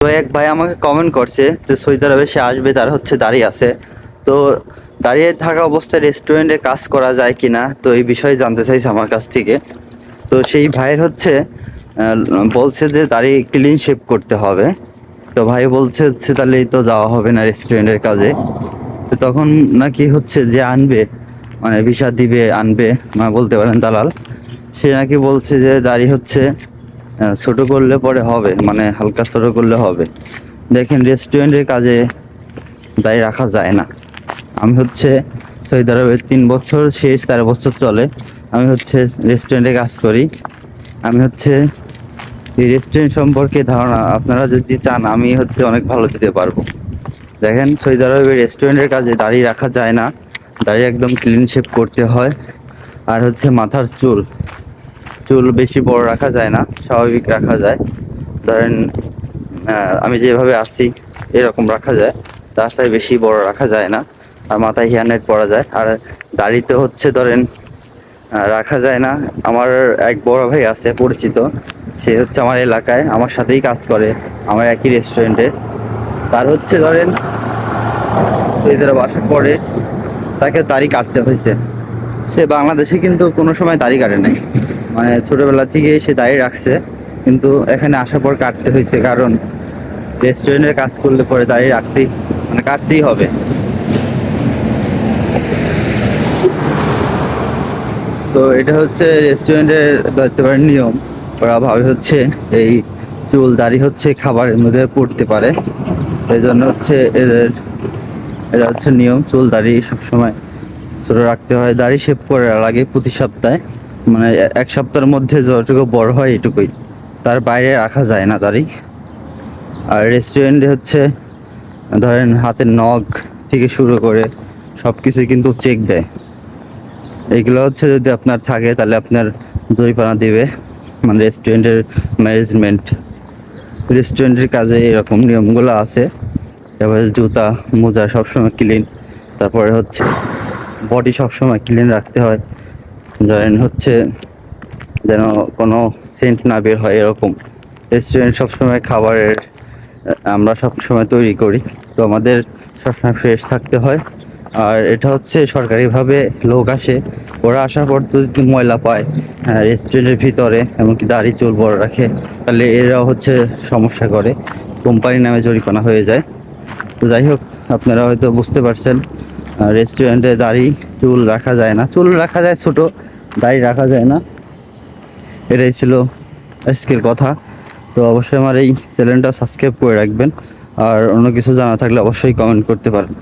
তো এক ভাই আমাকে কমেন্ট করছে যে সৌদি আরবে সে আসবে, তার হচ্ছে দাঁড়িয়ে আছে। তো দাঁড়িয়ে থাকা অবস্থায় রেস্টুরেন্টে কাজ করা যায় কি না তো এই বিষয়ে জানতে চাইছে আমার কাছ থেকে। তো সেই ভাইয়ের হচ্ছে বলছে যে দাঁড়িয়ে ক্লিন শেপ করতে হবে। তো ভাই বলছে হচ্ছে, তাহলে তো যাওয়া হবে না রেস্টুরেন্টের কাজে। তো তখন নাকি হচ্ছে যে আনবে মানে ভিসা দিবে, আনবে মানে বলতে পারেন দালাল। সে নাকি বলছে যে দাড়ি হচ্ছে ছোট করলে পরে হবে মানে হালকা ছোট করলে হবে। দেখেন রেস্টুরেন্টের কাজে দাড়ি রাখা যায় না। আমি হচ্ছে সৌদি আরবের তিন বছর শেষ, চার বছর চলে, আমি হচ্ছে রেস্টুরেন্টে কাজ করি। আমি হচ্ছে এই রেস্টুরেন্ট সম্পর্কে ধারণা আপনারা যদি চান, আমি হচ্ছে অনেক ভালো দিতে পারব। দেখেন সৌদি আরবের রেস্টুরেন্টের কাজে দাড়ি রাখা যায় না। দাড়ি একদম ক্লিন শেপ করতে হয়। আর হচ্ছে মাথার চুল। চুল বেশি বড় রাখা যায় না, স্বাভাবিক রাখা যায়। ধরেন আমি যেভাবে আছি, এরকম রাখা যায়। তার সাথে বেশি বড় রাখা যায় না, আর মাথায় হেয়ারনেট পরা যায়। আর দাড়িতে হচ্ছে, ধরেন রাখা যায় না। আমার এক বড় ভাই আছে, পরিচিত। সে হচ্ছে আমার এলাকায়, আমার সাথেই কাজ করে, আমার একই রেস্টুরেন্টে তার হচ্ছে, ধরেন সৌদিরা বাসার পরে তাকে দাড়ি কাটতে হয়েছে। সে বাংলাদেশে কিন্তু কোনো সময় দাড়ি কাটে নাই। মানে ছোটবেলা থেকে সে দাড়ি রাখছে, কিন্তু এখানে আসার পর কাটতে হয়েছে, কারণ রেস্টুরেন্টের কাজ করলে পরে দাঁড়িয়ে রাখতেই মানে কাটতেই হবে। তো এটা হচ্ছে রেস্টুরেন্টের ধরতে নিয়ম। ওরা ভাবে হচ্ছে এই চুল দাড়ি হচ্ছে খাবারের মধ্যে পড়তে পারে। এই জন্য হচ্ছে এদের এটা হচ্ছে নিয়ম, চুল দাড়ি সবসময় ছোট রাখতে হয়। দাড়ি শেভ করে লাগে প্রতি সপ্তাহে মানে এক সপ্তাহের মধ্যে যতটুকু বড় হয় এটুকুই। তার বাইরে রাখা যায় না দাড়ি আর রেস্টুরেন্টে হচ্ছে, ধরেন হাতের নখ থেকে শুরু করে সব কিছুই কিন্তু চেক দেয়। এগুলো হচ্ছে যদি আপনার থাকে তাহলে আপনার জরিপানা দিবে। মানে রেস্টুরেন্টের ম্যানেজমেন্ট রেস্টুরেন্টের কাজে এরকম নিয়মগুলো আছে। এবার জুতা, মোজা সবসময় ক্লিন তারপরে হচ্ছে বডি সবসময় ক্লিন রাখতে হয়। ধরেন হচ্ছে যেন কোনো সেন্ট না বের হয় এরকম। রেস্টুরেন্ট সবসময় খাবারের আমরা সবসময় তৈরি করি। তো আমাদের সবসময় ফ্রেশ থাকতে হয়। আর এটা হচ্ছে সরকারিভাবে লোক আসে ওরা আসার পর তো যদি ময়লা পায় হ্যাঁ, রেস্টুরেন্টের ভিতরে এমনকি দাড়ি চুল বড় রাখে। তাহলে এরাও হচ্ছে সমস্যা করে। কোম্পানি নামে জরিমানা হয়ে যায়। তো যাই হোক আপনারা হয়তো বুঝতে পারছেন রেস্টুরেন্টে দাড়ি, চুল রাখা যায় না। চুল রাখা যায় ছোট, দাড়ি রাখা যায় না। এটাই ছিল আজকের কথা। তো অবশ্যই আমার এই চ্যানেলটা সাবস্ক্রাইব করে রাখবেন। আর অন্য কিছু জানা থাকলে অবশ্যই কমেন্ট করতে পারেন।